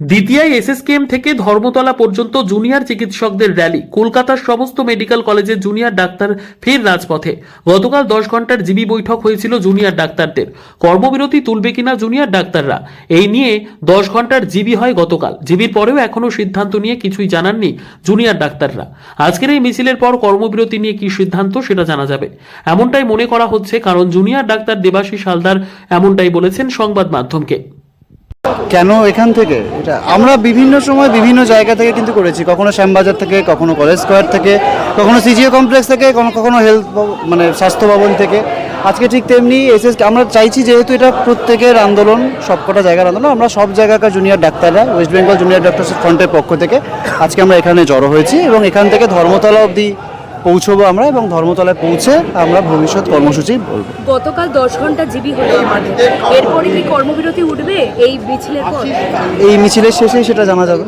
দ্বিতীয় এসএসকেএম থেকে ধর্মতলা পর্যন্ত জুনিয়র চিকিৎসকদের র্যালি। কলকাতার সমস্ত মেডিকেল কলেজের জুনিয়র ডাক্তার ফের রাজপথে। গতকাল দশ ঘণ্টার জিবি বৈঠক হয়েছিল জুনিয়র ডাক্তারদের। কর্মবিরতি তুলবে কিনা জুনিয়র ডাক্তাররা, এই নিয়ে দশ ঘণ্টার জিবি হয় গতকাল। জিবির পরেও এখনও সিদ্ধান্ত নিয়ে কিছুই জানাননি জুনিয়র ডাক্তাররা। আজকের এই মিছিলের পর কর্মবিরতি নিয়ে কি সিদ্ধান্ত সেটা জানা যাবে। এমনটাই মনে করা হচ্ছে, কারণ জুনিয়র ডাক্তার দেবাশিস হালদার এমনটাই বলেছেন সংবাদ মাধ্যমকে। কেন এখান থেকে? এটা আমরা বিভিন্ন সময় বিভিন্ন জায়গা থেকে কিন্তু করেছি। কখনো শ্যামবাজার থেকে, কখনো কলেজ স্কোয়ার থেকে, কখনো সিজিও কমপ্লেক্স থেকে, কখনো হেলথ মানে স্বাস্থ্য ভবন থেকে। আজকে ঠিক তেমনি এসএস আমরা চাইছি যেহেতু এটা প্রত্যেকের আন্দোলন, সবকটা জায়গার আন্দোলন, আমরা সব জায়গাকার জুনিয়র ডাক্তাররা ওয়েস্ট বেঙ্গল জুনিয়র ডাক্তার ফ্রন্টের পক্ষ থেকে আজকে আমরা এখানে জড়ো হয়েছি এবং এখান থেকে ধর্মতলা অবধি পৌঁছবো আমরা এবং ধর্মতলায় পৌঁছে আমরা ভবিষ্যৎ কর্মসূচি বলব। গতকাল দশ ঘণ্টা জিবি হলো আমাদের এরপরে কি কর্মবিরতি উঠবে? এই মিছিলের পর? এই মিছিলের শেষেই সেটা জানা যাবে।